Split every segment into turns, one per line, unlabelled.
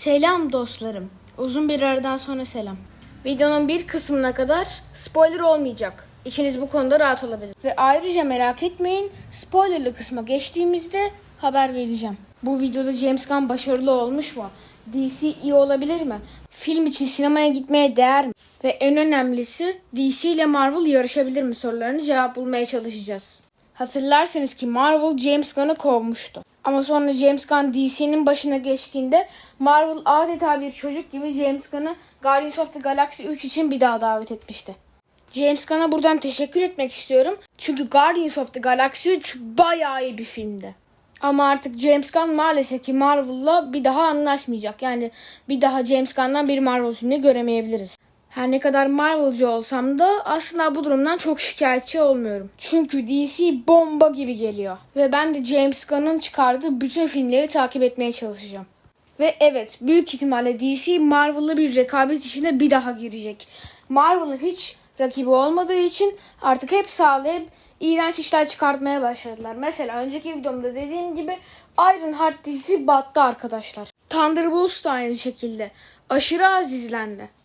Selam dostlarım. Uzun bir aradan sonra selam. Videonun bir kısmına kadar spoiler olmayacak. İçiniz bu konuda rahat olabilir. Ve ayrıca merak etmeyin spoilerlı kısma geçtiğimizde haber vereceğim. Bu videoda James Gunn başarılı olmuş mu? DC iyi olabilir mi? Film için sinemaya gitmeye değer mi? Ve en önemlisi DC ile Marvel yarışabilir mi sorularını cevap bulmaya çalışacağız. Hatırlarsanız ki Marvel James Gunn'ı kovmuştu. Ama sonra James Gunn DC'nin başına geçtiğinde Marvel adeta bir çocuk gibi James Gunn'ı Guardians of the Galaxy 3 için bir daha davet etmişti. James Gunn'a buradan teşekkür etmek istiyorum. Çünkü Guardians of the Galaxy 3 bayağı iyi bir filmdi. Ama artık James Gunn maalesef ki Marvel'la bir daha anlaşmayacak. Yani bir daha James Gunn'dan bir Marvel filmi göremeyebiliriz. Her ne kadar Marvel'cı olsam da aslında bu durumdan çok şikayetçi olmuyorum. Çünkü DC bomba gibi geliyor. Ve ben de James Gunn'ın çıkardığı bütün filmleri takip etmeye çalışacağım. Ve evet büyük ihtimalle DC Marvel'la bir rekabet içine bir daha girecek. Marvel'ın hiç rakibi olmadığı için artık hep sağlayıp iğrenç işler çıkartmaya başladılar. Mesela önceki videomda dediğim gibi Ironheart dizisi battı arkadaşlar. Thunderbolts da aynı şekilde. Aşırı az izlendi.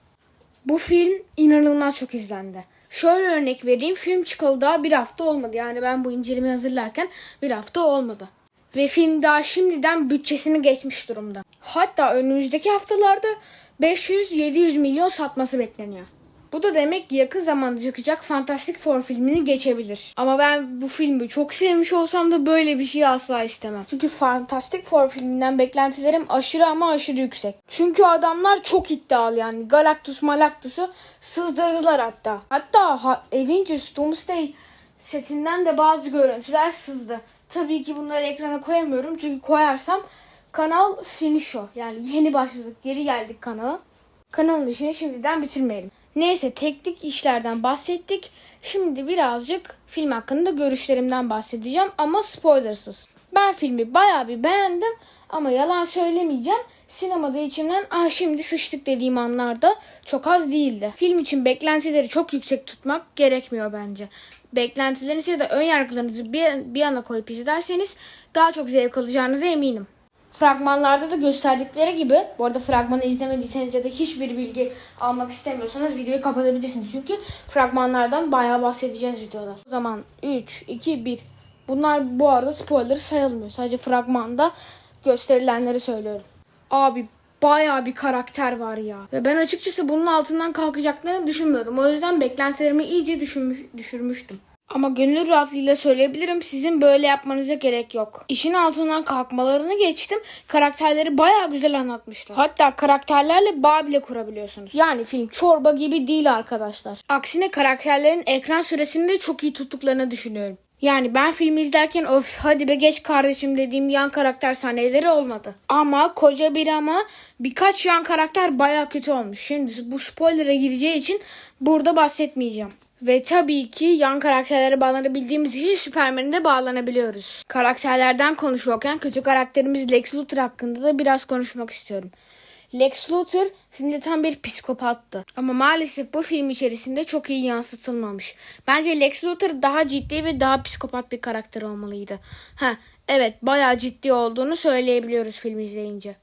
Bu film inanılmaz çok izlendi. Şöyle örnek vereyim. Film çıkalı daha bir hafta olmadı. Yani ben bu incelemeyi hazırlarken bir hafta olmadı. Ve film daha şimdiden bütçesini geçmiş durumda. Hatta önümüzdeki haftalarda 500-700 milyon satması bekleniyor. Bu da demek ki yakın zamanda çıkacak Fantastic Four filmini geçebilir. Ama ben bu filmi çok sevmiş olsam da böyle bir şey asla istemem. Çünkü Fantastic Four filminden beklentilerim aşırı ama aşırı yüksek. Çünkü adamlar çok iddialı yani. Galactus Malactus'u sızdırdılar hatta. Hatta ha- Avengers Doomsday setinden de bazı görüntüler sızdı. Tabii ki bunları ekrana koyamıyorum çünkü koyarsam kanal finişo. Yani yeni başladık geri geldik kanala. Kanalın işini şimdiden bitirmeyelim. Neyse teknik işlerden bahsettik. Şimdi birazcık film hakkında görüşlerimden bahsedeceğim ama spoilersız. Ben filmi bayağı bir beğendim ama yalan söylemeyeceğim. Sinemada içimden ah şimdi sıçtık dediğim anlarda çok az değildi. Film için beklentileri çok yüksek tutmak gerekmiyor bence. Beklentilerinizi ya da ön yargılarınızı bir, bir yana koyup izlerseniz daha çok zevk alacağınıza eminim. Fragmanlarda da gösterdikleri gibi, bu arada fragmanı izlemediyseniz ya da hiçbir bilgi almak istemiyorsanız videoyu kapatabilirsiniz. Çünkü fragmanlardan bayağı bahsedeceğiz videoda. O zaman 3, 2, 1. Bunlar bu arada spoiler sayılmıyor. Sadece fragmanda gösterilenleri söylüyorum. Abi bayağı bir karakter var ya. Ve ben açıkçası bunun altından kalkacaklarını düşünmüyordum. O yüzden beklentilerimi iyice düşünmüş, düşürmüştüm. Ama gönül rahatlığıyla söyleyebilirim sizin böyle yapmanıza gerek yok. İşin altından kalkmalarını geçtim. Karakterleri bayağı güzel anlatmışlar. Hatta karakterlerle bağ bile kurabiliyorsunuz. Yani film çorba gibi değil arkadaşlar. Aksine karakterlerin ekran süresini de çok iyi tuttuklarını düşünüyorum. Yani ben filmi izlerken of hadi be geç kardeşim dediğim yan karakter sahneleri olmadı. Ama koca bir ama birkaç yan karakter baya kötü olmuş. Şimdi bu spoiler'a gireceği için burada bahsetmeyeceğim. Ve tabii ki yan karakterlere bağlanabildiğimiz için Superman'e de bağlanabiliyoruz. Karakterlerden konuşurken kötü karakterimiz Lex Luthor hakkında da biraz konuşmak istiyorum. Lex Luthor filmde tam bir psikopattı. Ama maalesef bu film içerisinde çok iyi yansıtılmamış. Bence Lex Luthor daha ciddi ve daha psikopat bir karakter olmalıydı. Ha, evet bayağı ciddi olduğunu söyleyebiliyoruz filmi izleyince.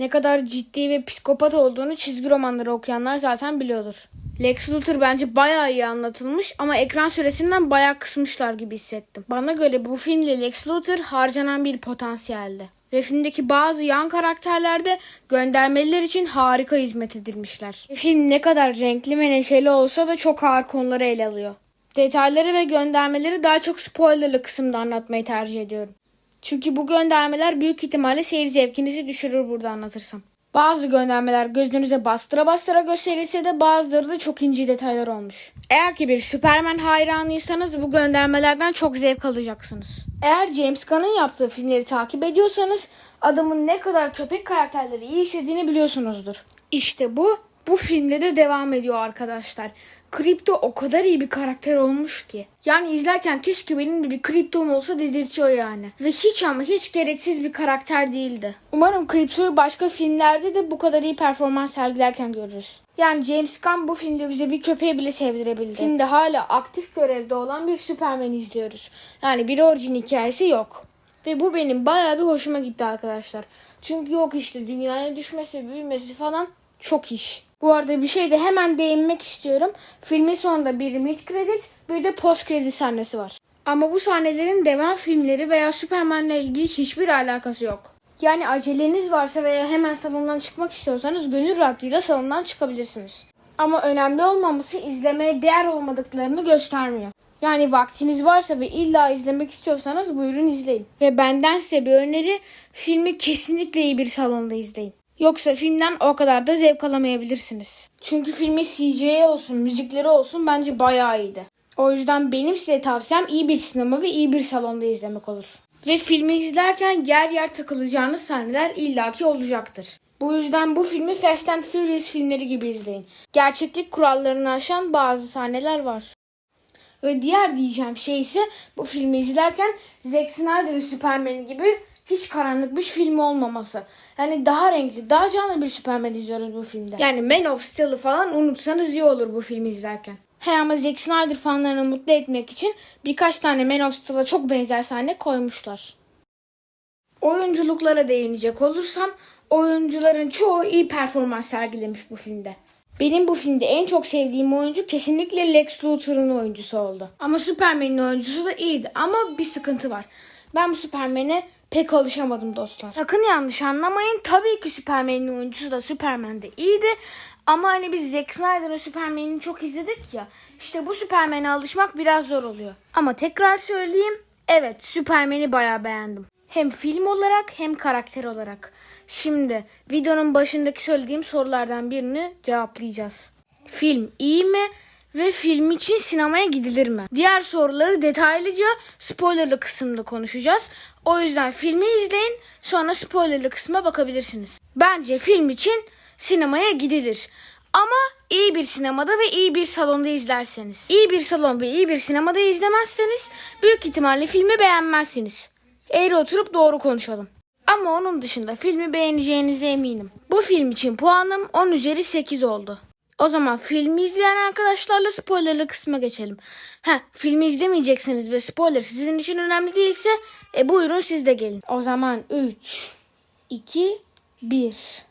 Ne kadar ciddi ve psikopat olduğunu çizgi romanları okuyanlar zaten biliyordur. Lex Luthor bence bayağı iyi anlatılmış ama ekran süresinden bayağı kısmışlar gibi hissettim. Bana göre bu filmle Lex Luthor harcanan bir potansiyeldi. Ve filmdeki bazı yan karakterlerde göndermeliler için harika hizmet edilmişler. Film ne kadar renkli ve neşeli olsa da çok ağır konuları ele alıyor. Detayları ve göndermeleri daha çok spoilerlı kısımda anlatmayı tercih ediyorum. Çünkü bu göndermeler büyük ihtimalle seyir zevkinizi düşürür burada anlatırsam. Bazı göndermeler gözünüze bastıra bastıra gösterilse de bazıları da çok ince detaylar olmuş. Eğer ki bir Superman hayranıysanız bu göndermelerden çok zevk alacaksınız. Eğer James Gunn'ın yaptığı filmleri takip ediyorsanız adamın ne kadar köpek karakterleri iyi işlediğini biliyorsunuzdur. İşte bu bu filmde de devam ediyor arkadaşlar. Kripto o kadar iyi bir karakter olmuş ki. Yani izlerken keşke benim de bir kriptom olsa dedirtiyor yani. Ve hiç ama hiç gereksiz bir karakter değildi. Umarım kriptoyu başka filmlerde de bu kadar iyi performans sergilerken görürüz. Yani James Gunn bu filmde bize bir köpeği bile sevdirebildi. Filmde hala aktif görevde olan bir Superman izliyoruz. Yani bir orijin hikayesi yok. Ve bu benim bayağı bir hoşuma gitti arkadaşlar. Çünkü yok işte dünyaya düşmesi, büyümesi falan çok iş. Bu arada bir şey de hemen değinmek istiyorum. Filmin sonunda bir mid credit bir de post credit sahnesi var. Ama bu sahnelerin devam filmleri veya Superman'le ilgili hiçbir alakası yok. Yani aceleniz varsa veya hemen salondan çıkmak istiyorsanız gönül rahatlığıyla salondan çıkabilirsiniz. Ama önemli olmaması izlemeye değer olmadıklarını göstermiyor. Yani vaktiniz varsa ve illa izlemek istiyorsanız buyurun izleyin. Ve benden size bir öneri filmi kesinlikle iyi bir salonda izleyin. Yoksa filmden o kadar da zevk alamayabilirsiniz. Çünkü filmi CGI olsun, müzikleri olsun bence bayağı iyiydi. O yüzden benim size tavsiyem iyi bir sinema ve iyi bir salonda izlemek olur. Ve filmi izlerken yer yer takılacağınız sahneler illaki olacaktır. Bu yüzden bu filmi Fast and Furious filmleri gibi izleyin. Gerçeklik kurallarını aşan bazı sahneler var. Ve diğer diyeceğim şey ise bu filmi izlerken Zack Snyder'ın Superman gibi hiç karanlık bir film olmaması. Yani daha renkli, daha canlı bir Superman izliyoruz bu filmde. Yani Man of Steel'ı falan unutsanız iyi olur bu filmi izlerken. He ama Zack Snyder fanlarını mutlu etmek için birkaç tane Man of Steel'a çok benzer sahne koymuşlar. Oyunculuklara değinecek olursam oyuncuların çoğu iyi performans sergilemiş bu filmde. Benim bu filmde en çok sevdiğim oyuncu kesinlikle Lex Luthor'un oyuncusu oldu. Ama Superman'in oyuncusu da iyiydi ama bir sıkıntı var. Ben bu Superman'e pek alışamadım dostlar. Sakın yanlış anlamayın. Tabii ki Superman'in oyuncusu da Superman'de iyiydi. Ama hani biz Zack Snyder'ın Superman'ini çok izledik ya. İşte bu Superman'e alışmak biraz zor oluyor. Ama tekrar söyleyeyim. Evet Superman'i bayağı beğendim. Hem film olarak hem karakter olarak. Şimdi videonun başındaki söylediğim sorulardan birini cevaplayacağız. Film iyi mi? Ve film için sinemaya gidilir mi? Diğer soruları detaylıca spoilerlı kısımda konuşacağız. O yüzden filmi izleyin sonra spoilerlı kısma bakabilirsiniz. Bence film için sinemaya gidilir. Ama iyi bir sinemada ve iyi bir salonda izlerseniz. İyi bir salon ve iyi bir sinemada izlemezseniz büyük ihtimalle filmi beğenmezsiniz. Eğri oturup doğru konuşalım. Ama onun dışında filmi beğeneceğinize eminim. Bu film için puanım 10 üzeri 8 oldu. O zaman filmi izleyen arkadaşlarla spoilerlı kısma geçelim. Ha, filmi izlemeyeceksiniz ve spoiler sizin için önemli değilse e buyurun siz de gelin. O zaman 3 2 1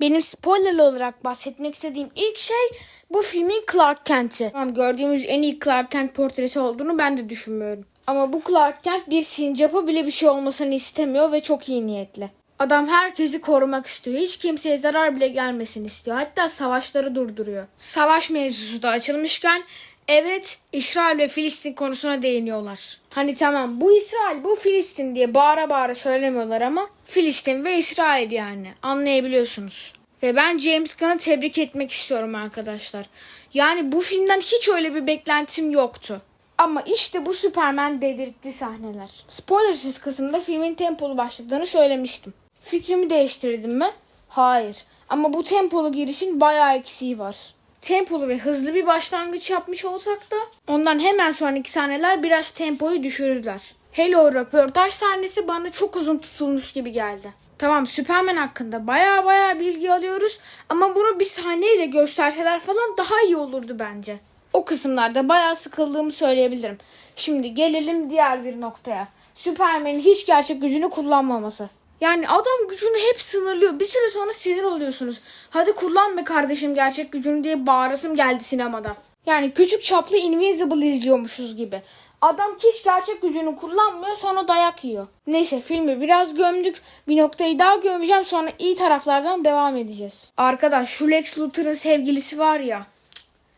benim spoilerlı olarak bahsetmek istediğim ilk şey bu filmin Clark Kent'i. Tamam gördüğümüz en iyi Clark Kent portresi olduğunu ben de düşünmüyorum. Ama bu Clark Kent bir sincapa bile bir şey olmasını istemiyor ve çok iyi niyetli. Adam herkesi korumak istiyor. Hiç kimseye zarar bile gelmesin istiyor. Hatta savaşları durduruyor. Savaş mevzusu da açılmışken evet İsrail ve Filistin konusuna değiniyorlar. Hani tamam bu İsrail bu Filistin diye bağıra bağıra söylemiyorlar ama Filistin ve İsrail yani anlayabiliyorsunuz. Ve ben James Gunn'ı tebrik etmek istiyorum arkadaşlar. Yani bu filmden hiç öyle bir beklentim yoktu. Ama işte bu Superman dedirtti sahneler. Spoilersiz kısımda filmin tempolu başladığını söylemiştim. Fikrimi değiştirdim mi? Hayır. Ama bu tempolu girişin bayağı eksiği var. Tempolu ve hızlı bir başlangıç yapmış olsak da ondan hemen sonraki sahneler biraz tempoyu düşürürler. Hele o röportaj sahnesi bana çok uzun tutulmuş gibi geldi. Tamam Superman hakkında baya baya bilgi alıyoruz ama bunu bir sahneyle gösterseler falan daha iyi olurdu bence. O kısımlarda bayağı sıkıldığımı söyleyebilirim. Şimdi gelelim diğer bir noktaya. Superman'in hiç gerçek gücünü kullanmaması. Yani adam gücünü hep sınırlıyor. Bir süre sonra sinir oluyorsunuz. Hadi kullan be kardeşim gerçek gücünü diye bağırasım geldi sinemada. Yani küçük çaplı Invincible izliyormuşuz gibi. Adam hiç gerçek gücünü kullanmıyor sonra dayak yiyor. Neyse filmi biraz gömdük. Bir noktayı daha gömeceğim sonra iyi taraflardan devam edeceğiz. Arkadaş şu Lex Luthor'ın sevgilisi var ya.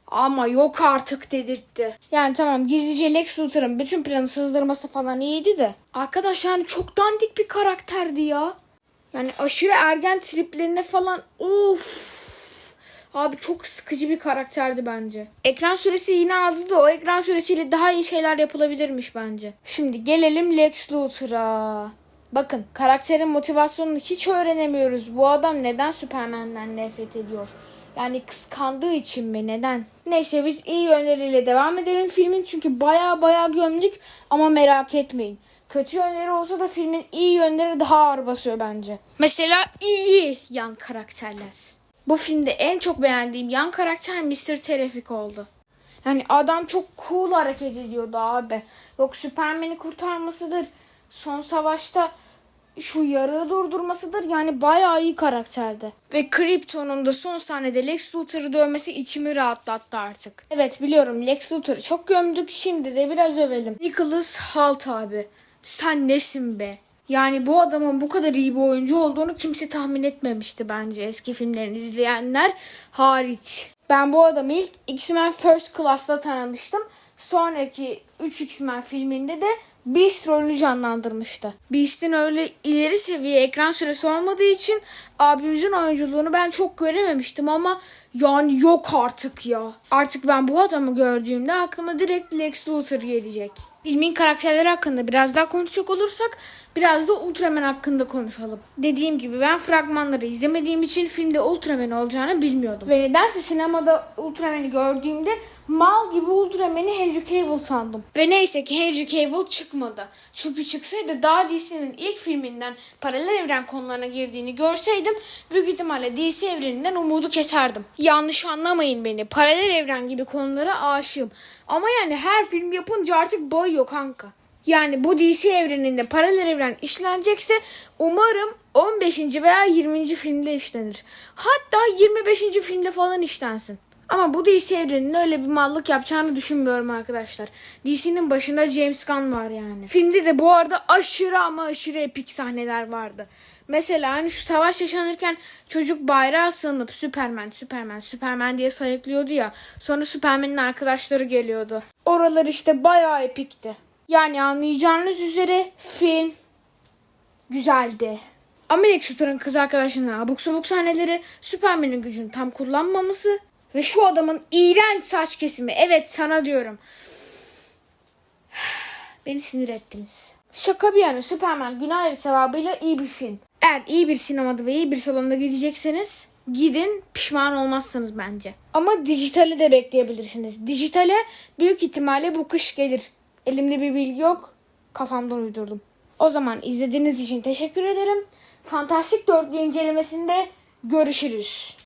Ama yok artık dedirtti. Yani tamam gizlice Lex Luthor'ın bütün planı sızdırması falan iyiydi de. Arkadaş yani çok dandik bir karakterdi ya. Yani aşırı ergen triplerine falan of. Abi çok sıkıcı bir karakterdi bence. Ekran süresi yine azdı o ekran süresiyle daha iyi şeyler yapılabilirmiş bence. Şimdi gelelim Lex Luthor'a. Bakın karakterin motivasyonunu hiç öğrenemiyoruz. Bu adam neden Superman'den nefret ediyor? Yani kıskandığı için mi? Neden? Neyse biz iyi yönleriyle devam edelim filmin çünkü baya baya gömdük ama merak etmeyin. Kötü yönleri olsa da filmin iyi yönleri daha ağır basıyor bence. Mesela iyi yan karakterler. Bu filmde en çok beğendiğim yan karakter Mr. Terrific oldu. Yani adam çok cool hareket ediyordu abi. Yok Superman'i kurtarmasıdır. Son savaşta şu yarığı durdurmasıdır. Yani bayağı iyi karakterdi. Ve Krypton'un da son sahnede Lex Luthor'ı dövmesi içimi rahatlattı artık. Evet biliyorum Lex Luthor'ı çok gömdük. Şimdi de biraz övelim. Nicholas Hoult abi. Sen nesin be? Yani bu adamın bu kadar iyi bir oyuncu olduğunu kimse tahmin etmemişti bence eski filmlerini izleyenler hariç. Ben bu adamı ilk X-Men First Class'ta tanımıştım. Sonraki 3 X-Men filminde de Beast rolünü canlandırmıştı. Beast'in öyle ileri seviye ekran süresi olmadığı için abimizin oyunculuğunu ben çok görememiştim ama yani yok artık ya. Artık ben bu adamı gördüğümde aklıma direkt Lex Luthor gelecek. Filmin karakterleri hakkında biraz daha konuşacak olursak biraz da Ultraman hakkında konuşalım. Dediğim gibi ben fragmanları izlemediğim için filmde Ultraman olacağını bilmiyordum. Ve nedense sinemada Ultraman'i gördüğümde mal gibi Ultraman'i Henry Cavill sandım. Ve neyse ki Henry Cavill çıkmadı. Çünkü çıksaydı daha DC'nin ilk filminden paralel evren konularına girdiğini görseydim büyük ihtimalle DC evreninden umudu keserdim. Yanlış anlamayın beni. Paralel evren gibi konulara aşığım. Ama yani her film yapınca artık bayıyor kanka. Yani bu DC evreninde paralel evren işlenecekse umarım 15. veya 20. filmde işlenir. Hatta 25. filmde falan işlensin. Ama bu DC evreninin öyle bir mallık yapacağını düşünmüyorum arkadaşlar. DC'nin başında James Gunn var yani. Filmde de bu arada aşırı ama aşırı epik sahneler vardı. Mesela hani şu savaş yaşanırken çocuk bayrağa sığınıp Superman, Superman, Superman diye sayıklıyordu ya. Sonra Superman'in arkadaşları geliyordu. Oralar işte bayağı epikti. Yani anlayacağınız üzere film güzeldi. Lex Luthor'ın kız arkadaşının abuk sabuk sahneleri, Superman'in gücünü tam kullanmaması ve şu adamın iğrenç saç kesimi. Evet sana diyorum. Beni sinir ettiniz. Şaka bir yana Superman günah sevabıyla iyi bir film. Eğer iyi bir sinemada ve iyi bir salonda gidecekseniz gidin pişman olmazsınız bence. Ama dijitale de bekleyebilirsiniz. Dijitale büyük ihtimalle bu kış gelir. Elimde bir bilgi yok. Kafamdan uydurdum. O zaman izlediğiniz için teşekkür ederim. Fantastik 4 incelemesinde görüşürüz.